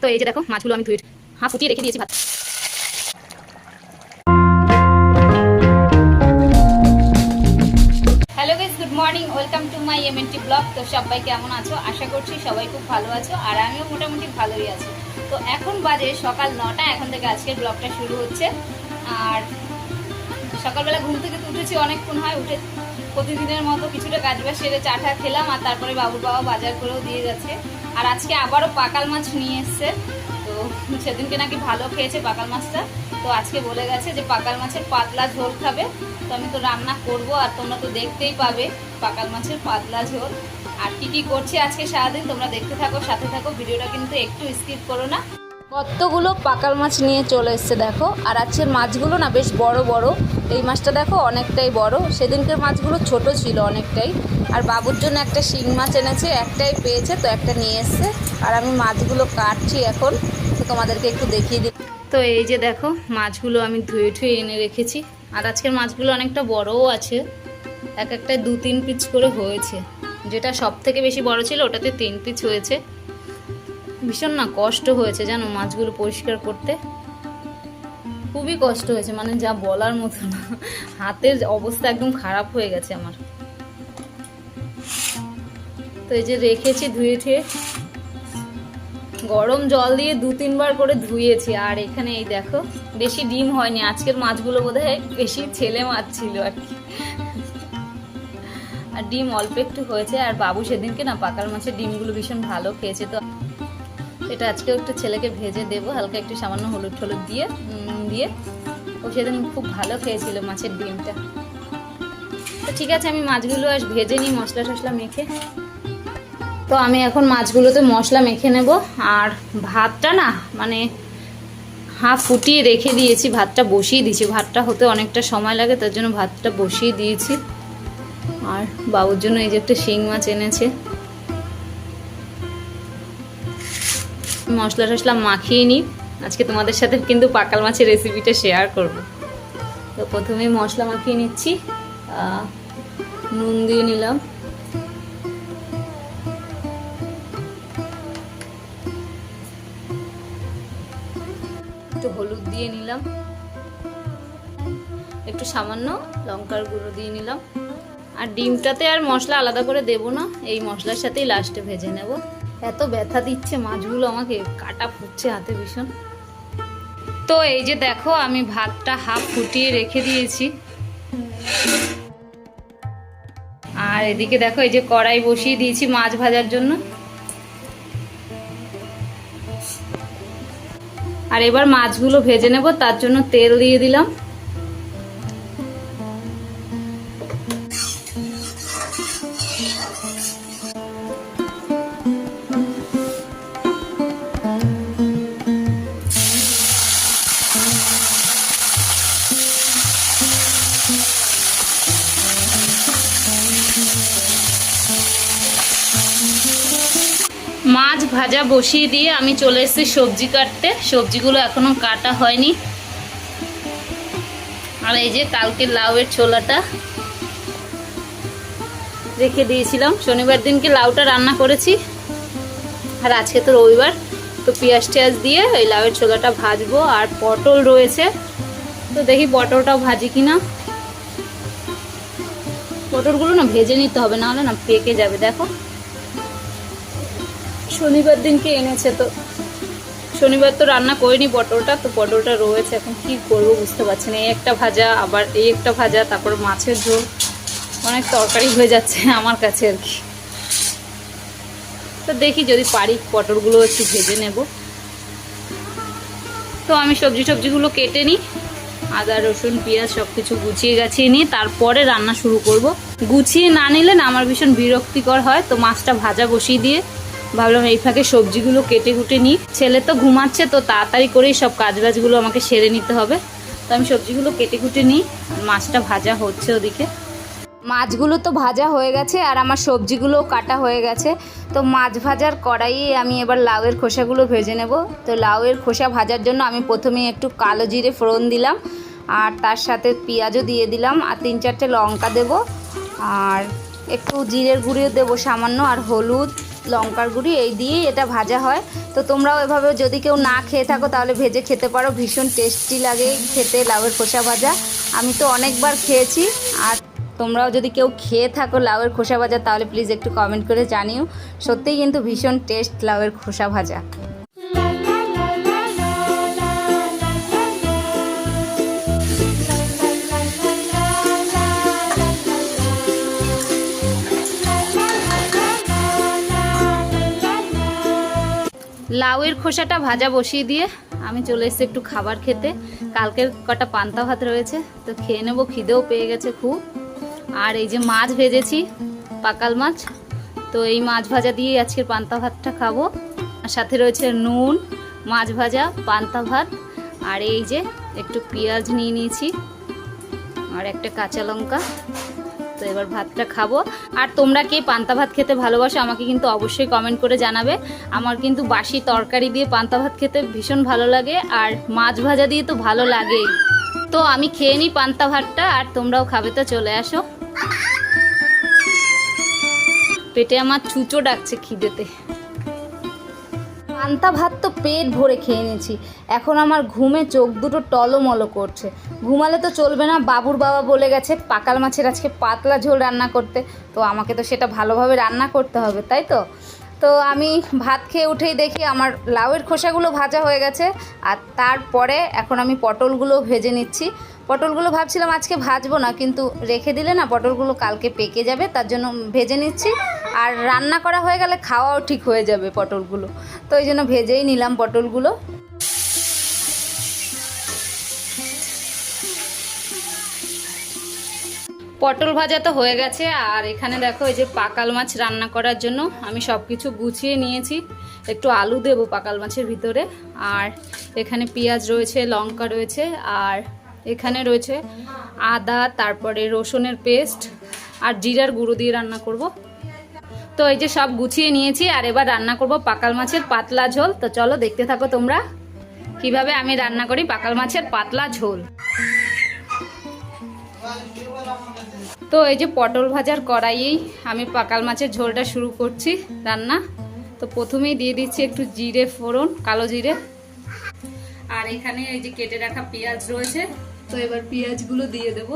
তো এই যে দেখো, মাছগুলো আমি ধুয়ে হাফ ফুটিয়ে রেখে দিয়েছি ভাত। Hello good morning welcome to my MNT blog তো সবাই কেমন আছো? আশা করছি সবাই খুব ভালো আছো, আর আমিও মোটামুটি ভালোই আছি। তো এখন বাজে সকাল নটা, এখন থেকে আজকের ব্লগটা শুরু হচ্ছে। আর সকালবেলা ঘুম থেকে উঠেছি অনেকক্ষণ হয়, উঠে প্রতিদিনের মতো কিছুটা কাজ বাজ সেরে চাটা খেলাম, আর তারপরে বাবুর বাবা বাজার করেও দিয়ে গেছে আর আজকে আবারও পাকাল মাছ নিয়ে এসছে। তো সেদিনকে নাকি ভালো খেয়েছে পাকাল মাছটা। তো আজকে বলে গেছে যে পাকাল মাছের পাতলা ঝোল খাবে। তো আমি তো রান্না করব আর তোমরা তো দেখতেই পাবে পাকাল মাছের পাতলা ঝোল। আর কি কি করছি আজকে সারাদিন তোমরা দেখতে থাকো, সাথে থাকো। ভিডিওটা কিন্তু একটু স্কিপ করো না। কতগুলো পাকাল মাছ নিয়ে চলে এসছে দেখো। আর আজকের মাছগুলো না বেশ বড় বড়। এই মাছটা দেখো অনেকটাই বড়। সেদিনকার মাছগুলো ছোট ছিল অনেকটাই। আর বাবুর জন্য একটা শিং মাছ এনেছে, একটাই পেয়েছে, তো একটা নিয়ে এসছে। আর আমি মাছগুলো কাটছি এখন, তো তোমাদেরকে একটু দেখিয়ে দিই। তো এই যে দেখো, মাছগুলো আমি ধুয়ে ঠুয়ে এনে রেখেছি। আর আজকের মাছগুলো অনেকটা বড়ও আছে। এক একটা দু তিন পিচ করে হয়েছে। যেটা সব থেকে বেশি বড় ছিল, ওটাতে তিন পিচ হয়েছে। ভীষণ না কষ্ট হয়েছে জানো মাছগুলো পরিষ্কার করতে। খুবই কষ্ট হয়েছে মানে যা বলার মতো না। হাতের অবস্থা একদম খারাপ হয়ে গেছে আমার। তো এই যে রেখেছি ধুয়ে ধুয়ে গরম জল দিয়ে দু তিনবার করে ধুয়েছি, আর এখানে এই দেখো, বেশি ডিম হয়নি, আজকের মাছগুলো বোধহয় বেশি ছেলে মাছ ছিল আর কি। আর ডিম অল্প একটু হয়েছে, আর বাবু সেদিনকে না পাকাল মাছের ডিমগুলো ভীষণ ভালো খেয়েছে তো। এটা আজকেও একটু ছেলেকে ভেজে দেবো, হালকা একটু সামান্য হলুদ টলুদ দিয়ে দিয়ে। ও সেদিন খুব ভালো খেয়েছিল মাছের ডিমটা। তো ঠিক আছে, আমি মাছগুলো আজ ভেজে নিই মশলা টশলা মেখে। তো আমি এখন মাছগুলোতে মশলা মেখে নেব। আর ভাতটা না মানে হাফ ফুটিয়ে রেখে দিয়েছি, ভাতটা বসিয়ে দিয়েছি। ভাতটা হতে অনেকটা সময় লাগে, তার জন্য ভাতটা বসিয়ে দিয়েছি। আর বাবুর জন্য এই যে একটা শিং মাছ এনেছে। মশলা টশলা মাখিয়ে নিই। আজকে তোমাদের সাথে কিন্তু পাকাল মাছের রেসিপিটা শেয়ার করব। তো প্রথমে মশলা মাখিয়ে নিচ্ছি নুন দিয়ে নিলাম। একটু হলুদ দিয়ে নিলাম। একটু সামান্য লঙ্কার গুঁড়ো দিয়ে নিলাম। আর ডিমটাতে আর মশলা আলাদা করে দেব না, এই মশলার সাথেই লাস্টে ভেজে নেব। এত ব্যথা দিচ্ছে, মাছগুলো আমাকে কাটা ফুটছে হাতে ভীষণ। তো এই যে দেখো, আমি ভাতটা হাফ ফুটিয়ে রেখে দিয়েছি। আর এদিকে দেখো, এই যে কড়াই বসিয়ে দিয়েছি মাছ ভাজার জন্য। আর এবার মাছগুলো ভেজে নেব, তার জন্য তেল দিয়ে দিলাম। মাছ ভাজা বসিয়ে দিয়ে আমি চলে এসেছি সবজি কাটতে। সবজিগুলো এখনও কাটা হয়নি। আর এই যে কালকে লাউয়ের ছোলাটা রেখে দিয়েছিলাম। শনিবার দিনকে লাউটা রান্না করেছি। আর আজকে তো রবিবার, তো পেঁয়াজ টেয়াজ দিয়ে ওই লাউয়ের ছোলাটা ভাজবো। আর পটল রয়েছে। তো দেখি পটলটাও ভাজি কিনা। পটলগুলো না ভেজে নিতে হবে, নাহলে না পেকে যাবে, দেখো। শনিবার দিনকে এনেছে তো। শনিবার তো রান্না করিনি পটলটা, তো পটলটা রয়েছে, এখন কি করব বুঝতে পারছি না। এই একটা ভাজা, আবার এই একটা ভাজা, তারপর মাছের ঝোল। অনেক তরকারি হয়ে যাচ্ছে আমার কাছে আর কি। তো দেখি যদি পারি পটলগুলো একটু ভেজে নেব। তো আমি সবজি সবজিগুলো কেটে নিই। আদা, রসুন, পেঁয়াজ সব কিছু গুছিয়ে গাছিয়ে নিয়ে তারপরে রান্না শুরু করব। গুছিয়ে না নিলে না, আমার ভীষণ বিরক্তিকর হয়। তো মাছটা ভাজা বসিয়ে দিয়ে ভাবলাম এই ফাঁকে সবজিগুলো কেটে কুটে নিই। ছেলে তো ঘুমাচ্ছে, তো তাড়াতাড়ি করেই সব কাজ কাজবাজগুলো আমাকে সেরে নিতে হবে। তো আমি সবজিগুলো কেটে কুটে নিই, মাছটা ভাজা হচ্ছে ওদিকে। মাছগুলো তো ভাজা হয়ে গেছে আর আমার সবজিগুলোও কাটা হয়ে গেছে। তো মাছ ভাজার কড়াইয়ে আমি এবার লাউয়ের খোসাগুলো ভেজে নেব। তো লাউয়ের খোসা ভাজার জন্য আমি প্রথমে একটু কালো জিরে ফোড়ন দিলাম আর তার সাথে পেঁয়াজও দিয়ে দিলাম আর তিন চারটে লঙ্কা দেব। আর একটু জিরের গুঁড়িও দেবো সামান্য আর হলুদ লঙ্কার গুঁড়ি, এই দিয়েই এটা ভাজা হয়। তো তোমরাও এভাবে যদি কেউ না খেয়ে থাকো, তাহলে ভেজে খেতে পারো। ভীষণ টেস্টি লাগে খেতে, লাউয়ের খোসা ভাজা। আমি তো অনেকবার খেয়েছি, আর তোমরাও যদি কেউ খেয়ে থাকো লাউয়ের খোসা ভাজা, তাহলে প্লিজ একটু কমেন্ট করে জানিও। সত্যিই কিন্তু ভীষণ টেস্ট লাউয়ের খোসা ভাজা। লাউয়ের খোসাটা ভাজা বসিয়ে দিয়ে আমি চলে এসেছি একটু খাবার খেতে। কালকের কটা পান্তা ভাত রয়েছে, তো খেয়ে নেব, খিদেও পেয়ে গেছে খুব। আর এই যে মাছ ভেজেছি, পাকাল মাছ, তো এই মাছ ভাজা দিয়ে আজকের পান্তা ভাতটা খাব। আর সাথে রয়েছে নুন, মাছ ভাজা, পান্তা ভাত, আর এই যে একটু পেঁয়াজ নিয়ে নিয়েছি, আর একটা কাঁচা লঙ্কা। তো এবার ভাতটা খাব। আর তোমরা কে পান্তা ভাত খেতে ভালোবাসো, আমাকে কিন্তু অবশ্যই কমেন্ট করে জানাবে। আমার কিন্তু বাসি তরকারি দিয়ে পান্তা ভাত খেতে ভীষণ ভালো লাগে, আর মাছ ভাজা দিয়ে তো ভালো লাগেই। তো আমি খেয়ে নিই পান্তা ভাতটা, আর তোমরাও খাবে তো চলে আসো। পেটে আমার চুচো ডাকছে খিদেতে। পান্তা ভাত তো পেট ভরে খেয়ে নিয়েছি। এখন আমার ঘুমে চোখ দুটো টলমলো করছে। ঘুমালে তো চলবে না, বাবুর বাবা বলে গেছে, পাকাল মাছের আজকে পাতলা ঝোল রান্না করতে। তো আমাকে তো সেটা ভালোভাবে রান্না করতে হবে, তাই তো? তো আমি ভাত খেয়ে উঠেই দেখি আমার লাউয়ের খোসাগুলো ভাজা হয়ে গেছে, আর তারপরে এখন আমি পটলগুলো ভেজে নিচ্ছি। পটলগুলো ভাবছিলাম আজকে ভাজবো না, কিন্তু রেখে দিলে না পটলগুলো কালকে পেকে যাবে, তার জন্য ভেজে নিচ্ছি। আর রান্না করা হয়ে গেলে খাওয়াও ঠিক হয়ে যাবে পটলগুলো। তো ওই জন্য ভেজেই নিলাম পটলগুলো। পটল ভাজা তো হয়ে গেছে, আর এখানে দেখো এই যে পাকাল মাছ রান্না করার জন্য আমি সব কিছু গুছিয়ে নিয়েছি। একটু আলু দেবো পাকাল মাছের ভিতরে, আর এখানে পেঁয়াজ রয়েছে, লঙ্কা রয়েছে, আর এখানে রয়েছে আদা, তারপরে রসুনের পেস্ট, আর জিরার গুঁড়ো দিয়ে রান্না করব। তো এই যে সব গুছিয়ে নিয়েছি, আর এবার রান্না করব পাকাল মাছের পাতলা ঝোল। তো চলো দেখতে থাকো তোমরা, কীভাবে আমি রান্না করি পাকাল মাছের পাতলা ঝোল। তো এই যে পটল ভাজার কড়াইয়েই আমি পাকাল মাছের ঝোলটা শুরু করছি রান্না। তো প্রথমেই দিয়ে দিচ্ছি একটু জিরে ফোড়ন, কালো জিরে। আর এখানে এই যে কেটে রাখা পেঁয়াজ রয়েছে, তো এবার পেঁয়াজগুলো দিয়ে দেব।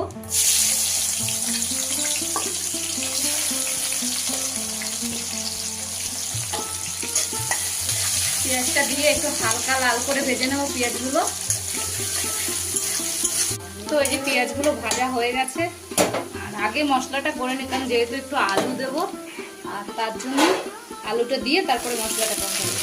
পেঁয়াজটা দিয়ে একটু হালকা লাল করে ভেজে নেব পেঁয়াজগুলো। তো এই যে পেঁয়াজগুলো ভাজা হয়ে গেছে আগে মশলাটা করে নিতাম, যেহেতু একটু আলু দেব, আর তার জন্য আলুটা দিয়ে তারপরে মশলাটা কষাবো।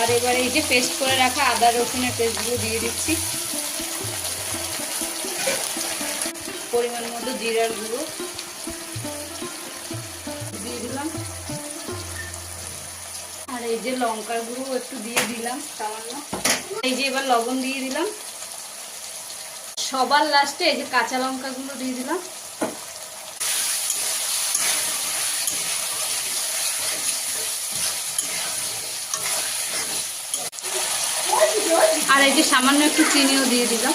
আর এবার এই যে পেস্ট করে রাখা আদা রসুনের পেস্টগুলো দিয়ে দিচ্ছি। পরিমাণ মতো জিরার গুঁড়ো দিয়ে দিলাম। আর এই যে লঙ্কার গুঁড়ো একটু দিয়ে দিলাম সামান্য। এই যে এবার লবণ দিয়ে দিলাম। সবার লাস্টে এই যে কাঁচা লঙ্কাগুলো দিয়ে দিলাম। আর এই যে সামান্য একটু চিনিও দিয়ে দিলাম।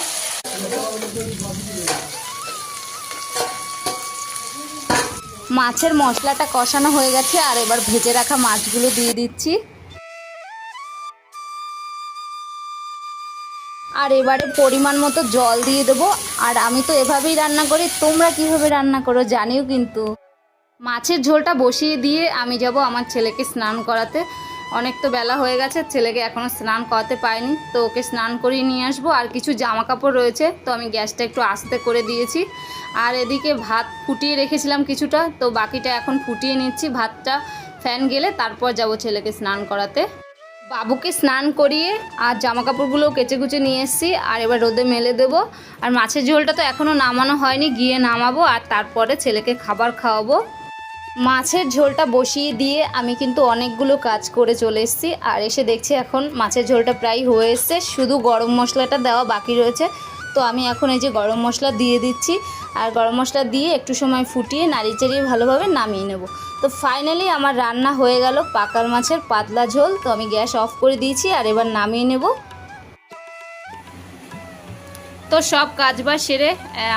মাছের মশলাটা কষানো হয়ে গেছে, আর এবার ভেজে রাখা মাছগুলো দিয়ে দিচ্ছি। আর এবারে পরিমাণ মতো জল দিয়ে দেবো। আর আমি তো এভাবেই রান্না করি, তোমরা কীভাবে রান্না করো জানিও কিন্তু। মাছের ঝোলটা বসিয়ে দিয়ে আমি যাব আমার ছেলেকে স্নান করাতে। অনেক তো বেলা হয়ে গেছে, ছেলেকে এখনও স্নান করাতে পাইনি তো ওকে স্নান করিয়ে নিয়ে আসব। আর কিছু জামা কাপড় রয়েছে, তো আমি গ্যাসটা একটু আস্তে করে দিয়েছি। আর এদিকে ভাত ফুটিয়ে রেখেছিলাম কিছুটা, তো বাকিটা এখন ফুটিয়ে নিচ্ছি ভাতটা। ফ্যান গেলে তারপর যাব ছেলেকে স্নান করাতে। বাবুকে স্নান করিয়ে আর জামা কাপড়গুলোও কেচে কুচে নিয়ে এসেছি, আর এবার রোদে মেলে দেব। আর মাছের ঝোলটা তো এখনও নামানো হয়নি, গিয়ে নামাবো আর তারপরে ছেলেকে খাবার খাওয়াবো। মাছের ঝোলটা বসিয়ে দিয়ে আমি কিন্তু অনেকগুলো কাজ করে চলে এসেছি, আর এসে দেখছি এখন মাছের ঝোলটা প্রায় হয়ে এসছে, শুধু গরম মশলাটা দেওয়া বাকি রয়েছে। তো আমি এখন এই যে গরম মশলা দিয়ে দিচ্ছি। আর গরম মশলা দিয়ে একটু সময় ফুটিয়ে নাড়ি চাড়িয়ে ভালোভাবে নামিয়ে নেব। তো ফাইনালি আমার রান্না হয়ে গেল পাকাল মাছের পাতলা ঝোল। তো আমি গ্যাস অফ করে দিয়েছি আর এবার নামিয়ে নেব। তো সব কাজ বাজ সেরে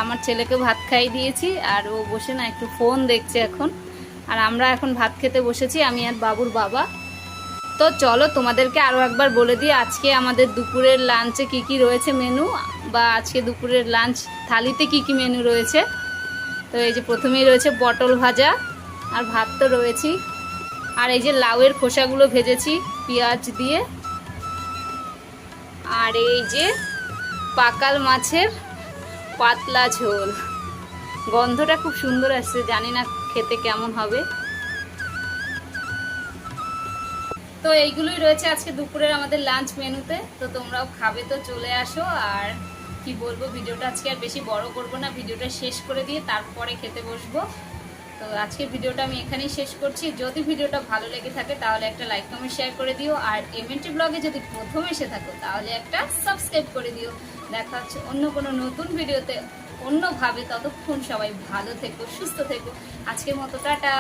আমার ছেলেকে ভাত খাইয়ে দিয়েছি আর ও বসে না, একটু ফোন দেখছে এখন। আর আমরা এখন ভাত খেতে বসেছি, আমি আর বাবুর বাবা। তো চলো তোমাদেরকে আরও একবার বলে দিই, আজকে আমাদের দুপুরের লাঞ্চে কি কি রয়েছে মেনু বা আজকে দুপুরের লাঞ্চ থালিতে কি কি মেনু রয়েছে? তো এই যে প্রথমেই রয়েছে পটল ভাজা, আর ভাত তো রয়েছেই। আর এই যে লাউয়ের খোসাগুলো ভেজেছি পেঁয়াজ দিয়ে। আর এই যে পাকাল মাছের পাতলা ঝোল। গন্ধটা খুব সুন্দর আসছে, জানি না খেতে কেমন হবে। তো এইগুলোই রয়েছে আজকে দুপুরের আমাদের লাঞ্চ মেনুতে। তো তোমরাও খাবে তো চলে আসো। আর কি বলব, ভিডিওটা আজকে আর বেশি বড় করব না, ভিডিওটা শেষ করে দিয়ে তারপরে খেতে বসবো। তো আজকের ভিডিওটা আমি এখানেই শেষ করছি। যদি ভিডিওটা ভালো লেগে থাকে তাহলে একটা লাইক কমেন্ট শেয়ার করে দিও। আর এমএনটি ব্লগে যদি প্রথম এসে থাকো তাহলে একটা সাবস্ক্রাইব করে দিও। দেখা হচ্ছে অন্য কোনো নতুন ভিডিওতে অন্যভাবে। ততক্ষণ সবাই ভালো থেকো, সুস্থ থেকো। আজকের মতো, টাটা!